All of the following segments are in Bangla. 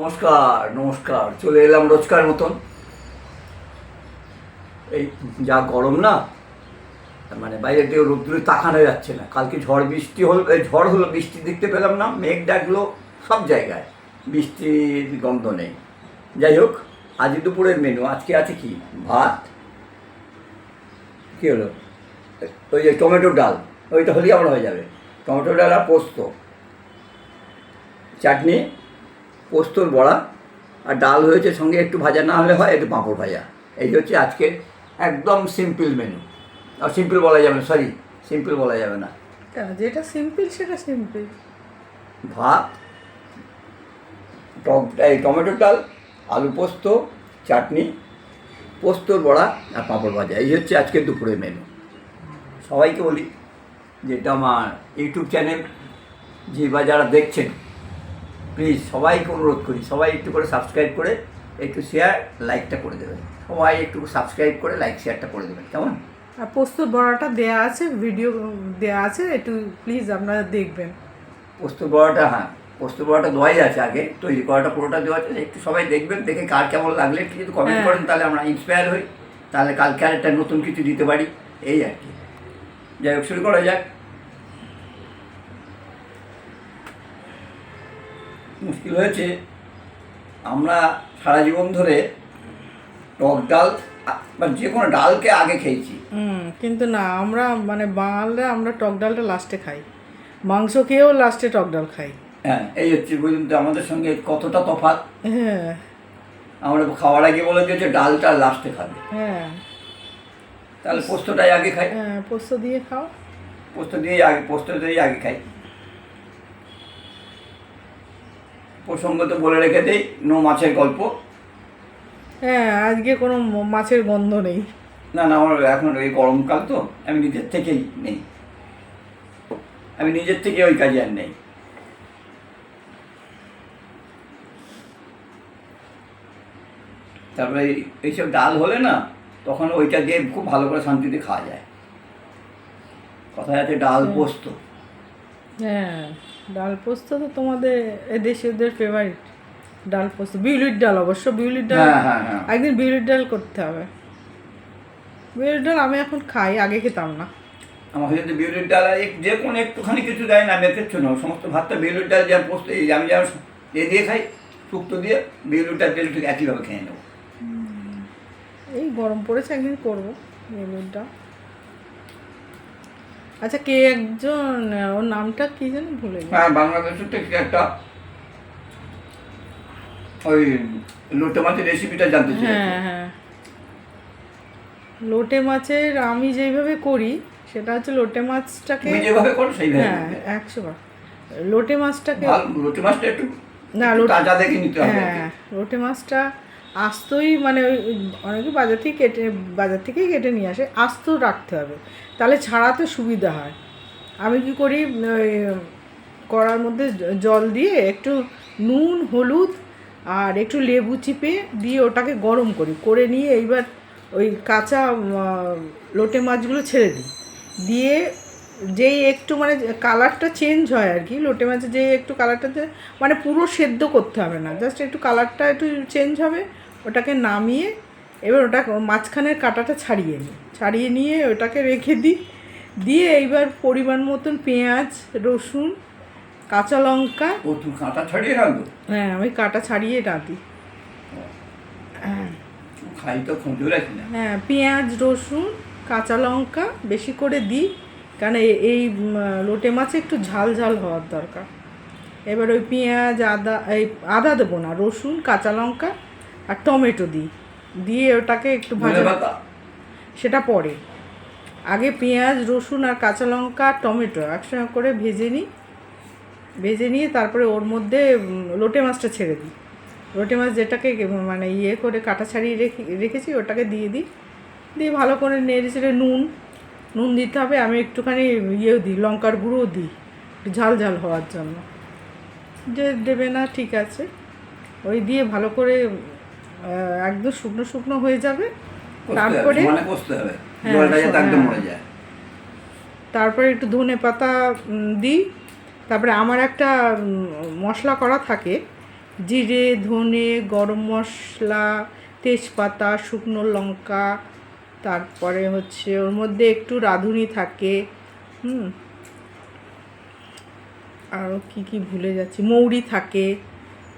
নমস্কার নমস্কার। চলে এলাম রোজকার মতন। এই যা গরম না মানে বাইরে দিয়ে রোদ্দুরে তাকানো যাচ্ছে না। কালকে ঝড় বৃষ্টি হল, এই ঝড় হলো, বৃষ্টি দেখতে পেলাম না, মেঘ ডাকলো সব জায়গায়। বৃষ্টির গন্ধ নেই। যাই হোক, আজ দুপুরের মেনু আজকে আছে কি? ভাত। কী হলো? ওই যে টমেটো ডাল, ওইটা হলেই আমার হয়ে যাবে। টমেটো ডাল আর পোস্ত। চাটনি? পোস্তর বড়া আর ডাল হয়েছে সঙ্গে একটু ভাজা না হলে হয় একটু পাঁপড় ভাজা। এই হচ্ছে আজকের একদম সিম্পল মেনু আর সিম্পল বলা যাবে না সরি সিম্পল বলা যাবে না। কেন যেটা সিম্পল সেটা সিম্পল ভাত এই টমেটোর ডাল আলু পোস্ত চাটনি পোস্তর বড়া আর পাঁপড় ভাজা। এই হচ্ছে আজকের দুপুরের মেনু সবাইকে বলি যেটা আমার ইউটিউব চ্যানেল যে বা যারা দেখছেন প্লিজ সবাইকে অনুরোধ করি সবাই একটু করে সাবস্ক্রাইব করে একটু শেয়ার লাইকটা করে দেবেন। সবাই একটু সাবস্ক্রাইব করে লাইক শেয়ারটা করে দেবেন কেমন? আর পোস্তর বড়াটা দেয়া আছে ভিডিও দেয়া আছে একটু প্লিজ আপনারা দেখবেন। পোস্ত বড়াটা হ্যাঁ পোস্ত বড়াটা দেওয়াই আছে আগে তৈরি করাটা পুরোটা দেওয়া আছে একটু সবাই দেখবেন দেখে কার কেমন লাগলে একটু যদি কমেন্ট হ্যাঁ। করেন তাহলে আমরা ইন্সপায়ার হই তাহলে কালকে আর একটা নতুন কিছু দিতে পারি এই আর কি। যাই হোক শুরু করা যাক। মুশকিল হয়েছে। আমরা সারা জীবন ধরে টক ডাল বা যে কোনো ডালকে আগে খেয়েছি। কিন্তু না আমরা মানে বাঙালরা আমরা টক ডালটা লাস্টে খাই। মাংস খেয়েও লাস্টে টক ডাল খাই। হ্যাঁ এই হচ্ছে আমাদের সঙ্গে কতটা তফাৎ? হ্যাঁ। আমরা খাওয়ার আগে বলে দিয়েছে ডালটা লাস্টে খাবে। হ্যাঁ। তাহলে পোস্তটাই আগে খাই। হ্যাঁ পোস্ত দিয়ে খাও। পোস্ত দিয়ে আগে পোস্ত দিয়ে আগে খাই। প্রসঙ্গত বলে রেখে দেই নো মাছের গল্প। হ্যাঁ আজকে কোনো মাছের গন্ধ নেই। না না আমার এখন ওই গরমকাল তো আমি নিজের থেকেই নেই। আমি নিজের থেকে ওই কাজে আর নেই। তারপরে এইসব ডাল হলে না তখন ওইটা দিয়ে খুব ভালো করে শান্তিতে খাওয়া যায়। কথা আছে ডাল পোস্ত। হ্যাঁ। ডাল পোস্ত তো তোমাদের এদেশীয়দের ফেভারিট ডাল পোস্ত। বিউলির ডাল অবশ্য বিউলির ডাল হ্যাঁ হ্যাঁ হ্যাঁ। একদিন বিউলির ডাল করতে হবে। বিউলির ডাল আমি এখন খাই আগে খেতাম না। আমাকে যদি বিউলির ডাল এক- যে কোনো একটুখানি কিছু দেয় না আমি কিচ্ছু না সমস্ত ভাতটা বিউলির ডাল যা পোস্ত এই আমি যা এ দিয়ে খাই শুক্তো দিয়ে বিউলির ডাল তেল ঠিক একইভাবে খেয়ে নেব। এই গরম পড়েছে একদিন করব বিউলির ডাল। আচ্ছা কে একজন ওর নামটা কি যেন ভুলে গেছি। হ্যাঁ বাংলাদেশের থেকে একটা ওই লোটে মাছের রেসিপিটা জানতে চাই হ্যাঁ হ্যাঁ। লোটে মাছের আমি যেইভাবে করি সেটা হচ্ছে লোটে মাছটাকে তুমি যেভাবে করো সেইভাবে হ্যাঁ একশো বার লোটে মাছটাকে লোটে মাছটা একটু না, লোটে- তাজা দেখে নিতে হবে হ্যাঁ লোটে মাছটা আস্তই মানে ওই অনেকে বাজার থেকে কেটে, বাজার থেকেই কেটে নিয়ে আসে, আস্ত রাখতে হবে। তাহলে ছাড়াতে সুবিধা হয়। আমি কি করি, ওই কড়ার মধ্যে জল দিয়ে একটু নুন, হলুদ আর একটু লেবু চিপে দিয়ে ওটাকে গরম করি। করে নিয়ে এইবার ওই কাঁচা লোটে মাছগুলো ছেড়ে দিই। দিয়ে যেই একটু মানে কালারটা চেঞ্জ হয় আর কি লোটে মাছের যে একটু কালারটাতে মানে পুরো সেদ্ধ করতে হবে না জাস্ট একটু কালারটা একটু চেঞ্জ হবে ওটাকে নামিয়ে এবার ওটা মাঝখানের কাঁটাটা ছাড়িয়ে নিই ছাড়িয়ে নিয়ে ওটাকে রেখে দিই দিয়ে এইবার পরিমাণ মতন পেঁয়াজ রসুন কাঁচা লঙ্কা। ও কাঁটা ছাড়িয়ে রাখব হ্যাঁ আমি কাঁটা ছাড়িয়ে রাখি হ্যাঁ। খাই তো খুঁজে রাখি না। হ্যাঁ পেঁয়াজ রসুন কাঁচা লঙ্কা বেশি করে দিই কারণ এই লোটে মাছে একটু ঝাল ঝাল হওয়ার দরকার। এবার ওই পেঁয়াজ আদা এই আদা দেবো না রসুন কাঁচা লঙ্কা আর টমেটো দিই। দিয়ে ওটাকে একটু ভাজা সেটা পরে। আগে পেঁয়াজ রসুন আর কাঁচা লঙ্কা আর টমেটো একসঙ্গে করে ভেজে নিই। ভেজে নিয়ে তারপরে ওর মধ্যে লোটে মাছটা ছেড়ে দিই। লোটে মাছ যেটাকে মানে ইয়ে করে কাটা ছাড়িয়ে রেখে রেখেছি ওটাকে দিয়ে দিই। দিয়ে ভালো করে নেড়ে চেড়ে নুন নুন দিতে হবে আমি একটুখানি ইয়েও দিই লঙ্কার গুঁড়োও দিই একটু ঝাল ঝাল হওয়ার জন্য। যে দেবে না ঠিক আছে। ওই দিয়ে ভালো করে একদম শুকনো শুকনো হয়ে যাবে। তারপরে হবে। হ্যাঁ, তারপরে একটু ধনে পাতা দিই। তারপরে আমার একটা মশলা করা থাকে। জিরে ধনে গরম মশলা তেজপাতা শুকনো লঙ্কা তারপরে হচ্ছে ওর মধ্যে একটু রাঁধুনি থাকে, হুম। আরও কী কী ভুলে যাচ্ছি, মৌরি থাকে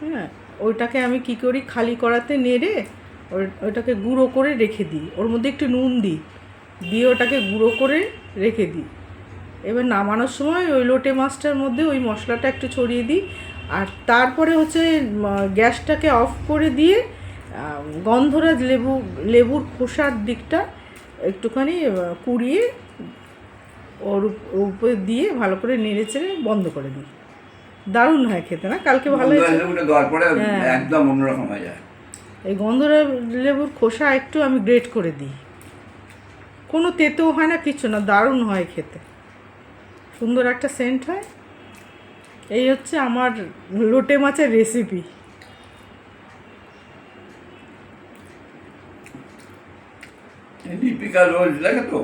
হ্যাঁ। ওইটাকে আমি কি করি, খালি করাতে নেড়ে ওই- ওইটাকে গুঁড়ো করে রেখে দিই। ওর মধ্যে একটু নুন দিই, দিয়ে ওটাকে গুঁড়ো করে রেখে দিই। এবার নামানোর সময় ওই লোটে মাছটার মধ্যে ওই মশলাটা একটু ছড়িয়ে দিই, আর তারপরে হচ্ছে গ্যাসটাকে অফ করে দিয়ে গন্ধরাজ লেবু লেবুর খোসার দিকটা একটুখানি কুড়িয়ে ওর উপরে দিয়ে ভালো করে নেড়ে চেড়ে বন্ধ করে দিই। দারুণ হয় খেতে না? কালকে ভালো হ্যাঁ। একদম অন্যরকম হয়ে যায়। এই গন্ধরাজ লেবুর খোসা একটু আমি গ্রেট করে দিই। কোনো তেতেও হয় না কিছু না দারুণ হয় খেতে। সুন্দর একটা সেন্ট হয়। এই হচ্ছে আমার লোটে মাছের রেসিপি দীপিকা রোজ লেখে তো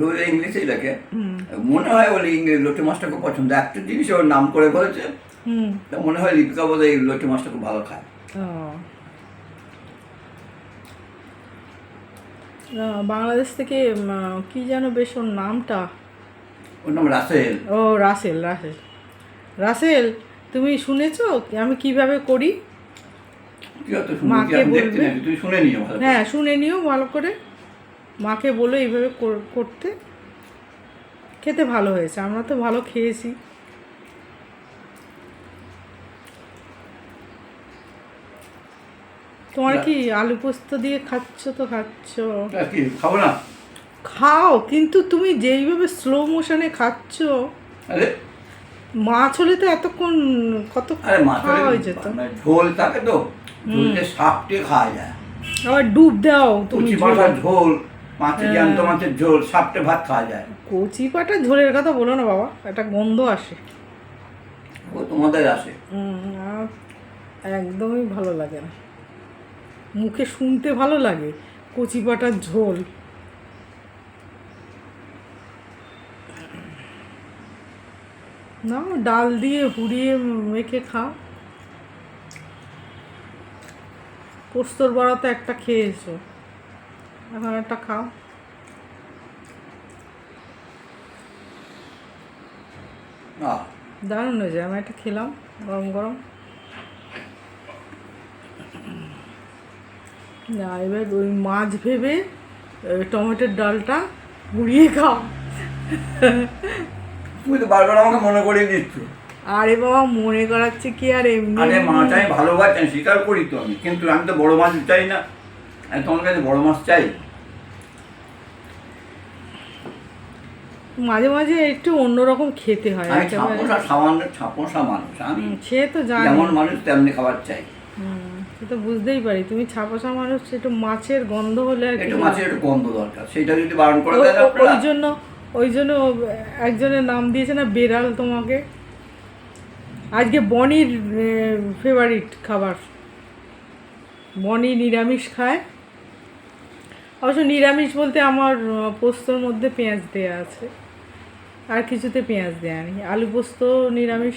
রোজ ইংলিশেই লেখে মনে হয় বলে ইংরেজি লোটে মাছটা খুব পছন্দ। একটা জিনিস ওর নাম করে বলেছে। হুম। তা মনে হয় দীপিকা বোধ এই লোটে মাছটা খুব ভালো খায়। বাংলাদেশ থেকে কি যেন বেশ ওর নামটা? ওর নাম রাসেল। ও রাসেল রাসেল। রাসেল তুমি শুনেছো আমি কীভাবে করি? মাকে বলবে? হ্যাঁ শুনে নিও ভালো করে। মাকে বলো এইভাবে করতে। খেতে ভালো হয়েছে আমরা তো ভালো খেয়েছি। তোমার কি আলু পোস্ত দিয়ে খাচ্ছ তো খাচ্ছ? খাব না? খাও কিন্তু তুমি যেইভাবে স্লো মোশনে খাচ্ছ আরে। মাছ হলে তো এতক্ষণ কত খাওয়া হয়ে যেত। মানে ঝোল থাকে তো। সাপটে খাওয়া যায় আবার ডুব দাও তুমি কুচি ঝোলে। ঝোল মাছের হ্যাঁ। জ্যান্ত মাছের ঝোল সাপটে ভাত খাওয়া যায়। কচি পাটা ঝোলের কথা বলো না বাবা একটা গন্ধ আসে। ও তোমাদের আসে। একদমই ভালো লাগে না। মুখে শুনতে ভালো লাগে কচি পাটার ঝোল। না ডাল দিয়ে হুড়িয়ে মেখে খাও। পোস্তর বড়া তো একটা খেয়েছো। এখন একটা খাও। দারুণ হয়ে যায় আমি একটা খেলাম গরম গরম। না এবার ওই মাছ ভেবে টমেটোর ডালটা গুঁড়িয়ে খাও। তুমি তো বারবার আমাকে মনে করিয়ে দিচ্ছ আরে বাবা মনে করাচ্ছে কি আর এমনি? আরে? মাছ আমি ভালোবাসি স্বীকার করি তো আমি। কিন্তু আমি তো বড় মাছ চাই না। আমি তোমার কাছে বড় মাছ চাই। মাঝে মাঝে একটু অন্যরকম খেতে হয় আমি সামান্য ছাপোসা মানুষ। আমি সে তো জানি। যেমন মানুষ তেমনি খাবার চাই। হুম, সে তো বুঝতেই পারি। তুমি ছাপোসা মানুষ একটু মাছের গন্ধ হলে আর একটু মাছের একটু গন্ধ দরকার। সেটা যদি বারণ করে দেয় ওই জন্য ওই জন্য একজনের নাম দিয়েছে না বেড়াল তোমাকে? আজকে বনির ফেভারিট খাবার। বনি নিরামিষ খায়। অবশ্য নিরামিষ বলতে আমার পোস্তর মধ্যে পেঁয়াজ দেওয়া আছে। আর কিছুতে পেঁয়াজ দেওয়া নেই। আলু পোস্ত নিরামিষ।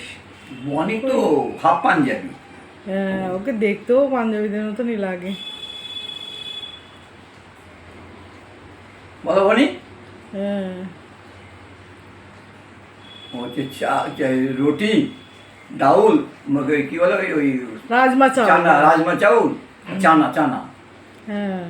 বনি তো হাফ পাঞ্জাবি। আহ, ওকে দেখতেও পাঞ্জাবিদের মতনই লাগে। বলো বনি। হ্যাঁ। রুটি। ডাউল কি বলে ওই ওই রাজমা চাল চানা রাজমা চাউল? চানা চানা। হ্যাঁ।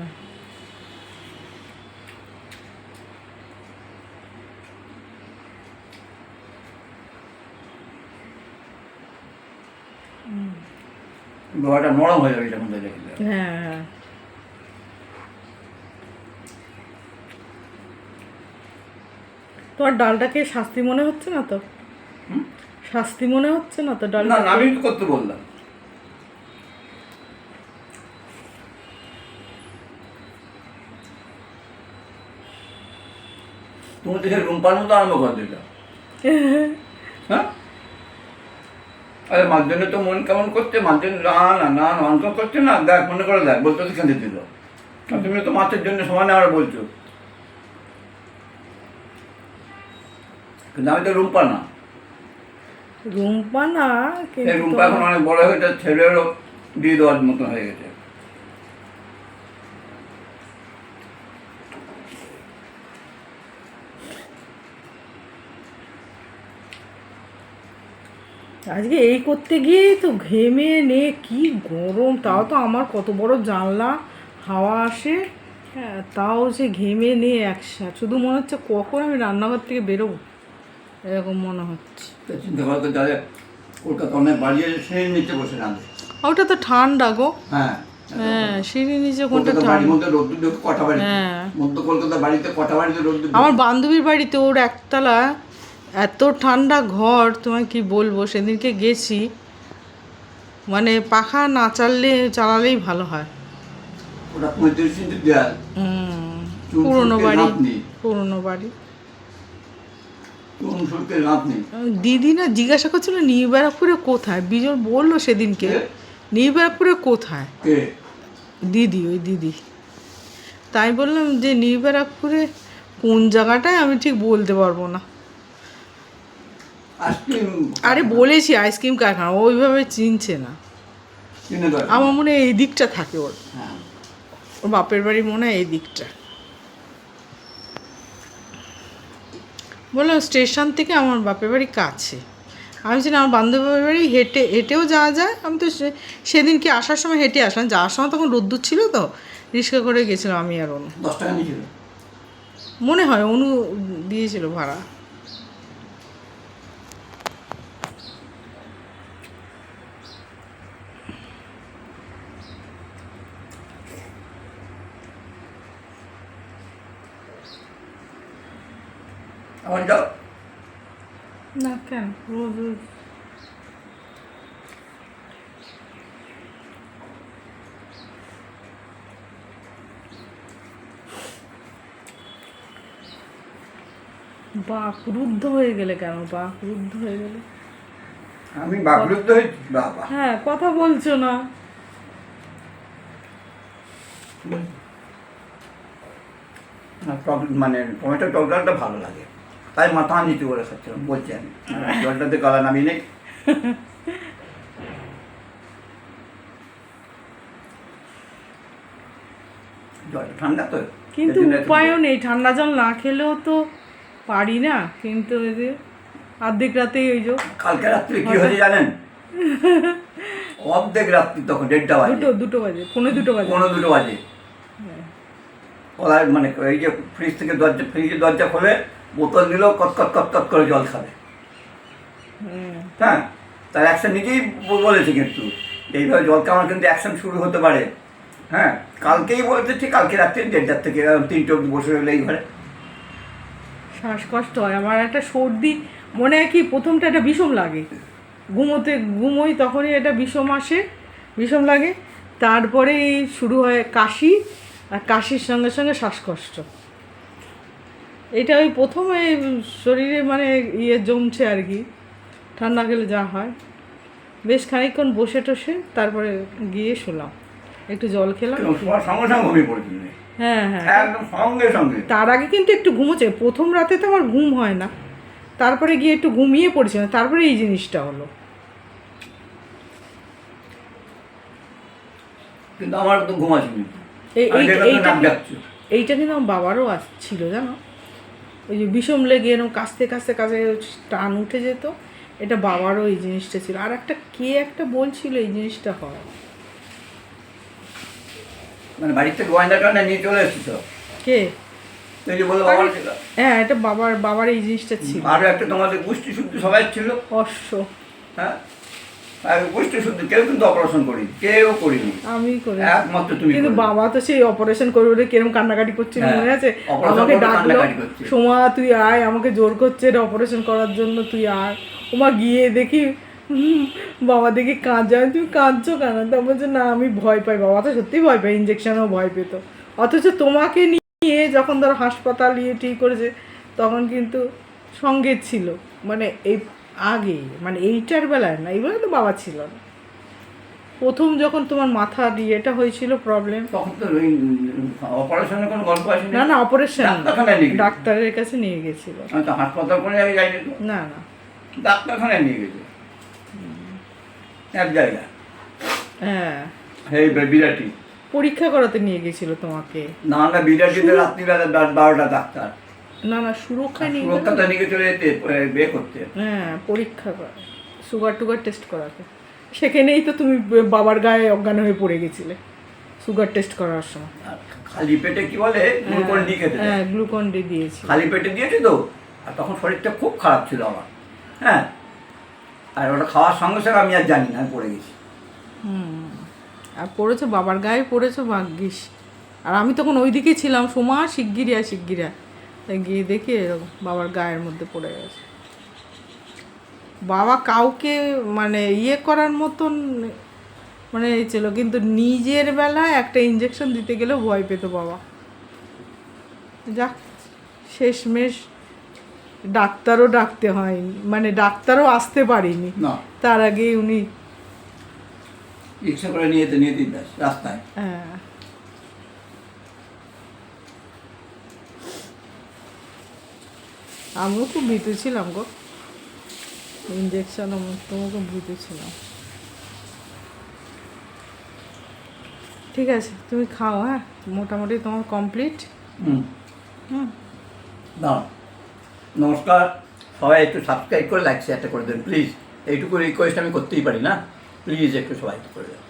নরম হয়ে যাবে যখন দেখলে হ্যাঁ। তোমার ডালটাকে শাস্তি মনে হচ্ছে না তো? শাস্তি মনে হচ্ছে না তো না না আমি করতে বললাম। তুমি তো রুম্পার মতো আরম্ভ করে দিল। হ্যাঁ? আরে মার জন্য তো মন কেমন করছে? মার জন্য না না না না অঙ্ক করছে না? দেখ মনে করে দেখ বলতে তো খেতে দিল। তুমি তো মাছের জন্য সমানে আবার বলছো। কিন্তু আমি তো রুম্পা না। রুম্পা না কিন্তু রুম্পা এখন অনেক বড় হয়ে গেছে ছেলেরও দিয়ে দেওয়ার মতন হয়ে গেছে। আজকে এই করতে গিয়েই তো ঘেমে নে কি গরম তাও তো আমার কত বড় জানলা হাওয়া আসে হ্যাঁ। তাও যে ঘেমে নে একসাথে। শুধু মনে হচ্ছে কখন আমি রান্নাঘর থেকে বেরোবো। এরকম মনে হচ্ছে। চিন্তা করো তো যাদের কলকাতা অনেক বাড়িয়ে সিঁড়ির নিচে বসে রাঁধে। ওটা তো ঠান্ডা গো। হ্যাঁ। হ্যাঁ সিঁড়ি নিচে কোনটা বাড়ির ঠান্ডা? মধ্যে রোদ্দুর দেখো কটা বাড়ি হ্যাঁ। মধ্য কলকাতা বাড়িতে কটা বাড়িতে রোদ্দুর আমার বান্ধবীর বাড়িতে ওর একতলা এত ঠান্ডা ঘর তোমায় কি বলব? সেদিনকে গেছি। মানে পাখা না চাললে চালালেই ভালো হয়। ওটা পঁয়ত্রিশ ইঞ্চি দেয়াল। হুম, পুরোনো বাড়ি পুরোনো বাড়ি চুন শুল্কের রাত নেই দিদি না জিজ্ঞাসা করছিল নিউ ব্যারাকপুরে কোথায়? বিজন বলল সেদিনকে? নিউ ব্যারাকপুরে কোথায়? দিদি ওই দিদি। তাই বললাম যে নিউ ব্যারাকপুরে কোন জায়গাটায় আমি ঠিক বলতে পারব না। আরে বলেছি আইসক্রিম কারখানা ওইভাবে চিনছে না। আমার মনে হয় এই দিকটা থাকে ওর। হ্যাঁ। ওর বাপের বাড়ি মনে হয় এই দিকটা। বললাম স্টেশন থেকে আমার বাপের বাড়ি কাছে। আমি ছিলাম আমার বান্ধবের বাড়ি হেঁটে হেঁটেও যাওয়া যায়। আমি তো সেদিন কি আসার সময় হেঁটে আসলাম। যাওয়ার সময় তখন রোদ্দুর ছিল তো রিক্সা করে গেছিলাম আমি আর অনু। মনে হয় অনু দিয়েছিল ভাড়া। যাও না কেন রোজ রোজ বাক রুদ্ধ হয়ে গেলে কেন? বাক রুদ্ধ হয়ে গেলে। আমি বাকরুদ্ধ হয়েছি? বাবা। হ্যাঁ কথা বলছো না। মানে টমেটো টকডালটা ভালো লাগে। তাই মাথা নিচু করে খাচ্ছিলাম বলছি। আমি জলটাতে গলা নামিয়ে নেই জলটা ঠান্ডা তো। কিন্তু উপায়ও নেই ঠান্ডা জল না খেলেও তো পারি না। কিন্তু ওই যে অর্ধেক রাতেই ওই যে কালকে রাত্রে কি হয়েছে জানেন? অর্ধেক রাত্রি তখন দেড়টা বাজে। দুটো দুটো বাজে পনেরো দুটো বাজে। পনেরো দুটো বাজে। ওরা মানে এই যে ফ্রিজ থেকে দরজা ফ্রিজের দরজা খোলে বোতল নিল কতকত কতকত করে জল খাবে। হ্যাঁ? তার অ্যাকশন নিজেই বলেছে কিন্তু। এইভাবে জল খাওয়ার কিন্তু অ্যাকশন শুরু হতে পারে। হ্যাঁ? কালকেই বলেছে ঠিক কালকে রাত্রে দেড়টার থেকে তিনটে অব্দি বসে রইলে এই ঘরে। শ্বাসকষ্ট হয়। আমার একটা সর্দি মনে হয় কি প্রথমটা একটা বিষম লাগে। ঘুমোতে ঘুমোই তখনই এটা বিষম আসে বিষম লাগে। তারপরে শুরু হয় কাশি আর কাশির সঙ্গে সঙ্গে শ্বাসকষ্ট। এটা ওই প্রথমে শরীরে মানে ইয়ে জমছে আর কি। ঠান্ডা গেলে যা হয়। বেশ খানিকক্ষণ বসে টসে তারপরে গিয়ে শুলাম। একটু জল খেলাম। হ্যাঁ হ্যাঁ। তার আগে কিন্তু একটু ঘুমোচ্ছে। প্রথম রাতে তো আমার ঘুম হয় না। তারপরে গিয়ে একটু ঘুমিয়ে পড়েছিলাম তারপরে এই জিনিসটা হলো। কিন্তু আমার তো ঘুম আসেনি। এইটা কিন্তু আমার বাবারও ছিল জানো? ওই যে বিষম লেগে এরকম কাস্তে কাস্তে কাছে টান উঠে যেত। এটা বাবারও এই জিনিসটা ছিল। আর একটা কে একটা বলছিল এই জিনিসটা হয়। মানে থেকে গয়না টয়না নিয়ে চলে এসেছিল কে? হ্যাঁ এটা বাবার বাবার এই জিনিসটা ছিল। আরও একটা তোমাদের পুষ্টি শুদ্ধ সবাই ছিল। অশ্ব হ্যাঁ? আর শুদ্ধ কেউ কিন্তু অপারেশন করিনি কেউ করিনি। আমি করে একমাত্র তুমি কিন্তু বাবা তো সেই অপারেশন করবে বলে কিরম কান্নাকাটি করছিল হ্যাঁ, মনে আছে? আমাকে ডাকলো করছে। সোমা তুই আয় আমাকে জোর করছে এটা অপারেশন করার জন্য তুই আয়। ওমা গিয়ে দেখি বাবা দেখি কাঁদছে। তুমি কাঁদছো কেন? তা বলছে না আমি ভয় পাই বাবা। তো সত্যি ভয় পাই ইঞ্জেকশনও ভয় পেত। অথচ তোমাকে নিয়ে যখন ধর হাসপাতাল ইয়ে ঠিক করেছে তখন কিন্তু সঙ্গে ছিল। মানে এই আগে মানে এইটার বেলায় না এইবেলা তো বাবা ছিল না। প্রথম যখন তোমার মাথা দিয়ে এটা হয়েছিল প্রবলেম তখন তো ওই অপারেশনের কোনো গল্প আসেনি। না না অপারেশন ডাক্তারের কাছে নিয়ে গেছিল। তো হাসপাতাল করে আমি যাইনি না না। ডাক্তারখানায় নিয়ে গেছে। এক জায়গা হ্যাঁ। এই বিরাটি। পরীক্ষা করাতে নিয়ে গেছিল তোমাকে। না না বিরাটিতে রাত্রিবেলা রাত বারোটা ডাক্তার। না না সুরক্ষায় নিয়ে সুরক্ষাটা নিয়ে চলে যেতে বিয়ে করতে। হ্যাঁ পরীক্ষা করা সুগার টুগার টেস্ট করাতে। সেখানেই তো তুমি বাবার গায়ে অজ্ঞান হয়ে পড়ে গেছিলে সুগার টেস্ট করার সময়। খালি পেটে কি বলে? গ্লুকন ডি খেতে হ্যাঁ গ্লুকন ডি দিয়েছি। খালি পেটে দিয়েছে তো? আর তখন শরীরটা খুব খারাপ ছিল আমার। হ্যাঁ? আর ওটা খাওয়ার সঙ্গে সঙ্গে আমি আর জানি না আমি পড়ে গেছি। হুম আর পড়েছো বাবার গায়ে পড়েছো ভাগ্যিস। আর আমি তখন ওইদিকে ছিলাম সোমা শিগগিরিয়া শিগগিরিয়া তাই গিয়ে দেখি এরকম বাবার গায়ের মধ্যে পড়ে গেছে। বাবা কাউকে মানে ইয়ে করার মতন মানে এই ছিল কিন্তু নিজের বেলায় একটা ইঞ্জেকশন দিতে গেলেও ভয় পেত বাবা। যাক শেষমেশ ডাক্তারও ডাকতে হয়নি মানে ডাক্তারও আসতে পারিনি। তার আগে উনি রিক্সা করে নিয়ে নিয়ে দিন রাস্তায়। হ্যাঁ। আমিও খুব ভীতু ছিলাম গো। ইঞ্জেকশন তোমাকে ভীতু ছিলাম। ঠিক আছে তুমি খাও হ্যাঁ? মোটামুটি তোমার কমপ্লিট হুম। হুম। না নমস্কার। সবাই একটু সাবস্ক্রাইব করে লাইক শেয়ারটা করে দেন প্লিজ এইটুকু রিকোয়েস্ট আমি করতেই পারি না? প্লিজ একটু সবাই করে দেন